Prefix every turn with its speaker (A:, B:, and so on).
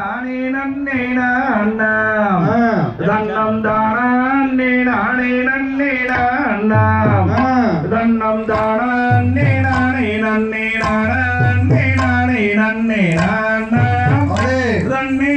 A: நானே நன்னே நானா தன்னம் தானே நானே நன்னே நானா
B: தன்னம்
A: தானே நானே நன்னே நானே நானே
B: நன்னே நானா தன்னே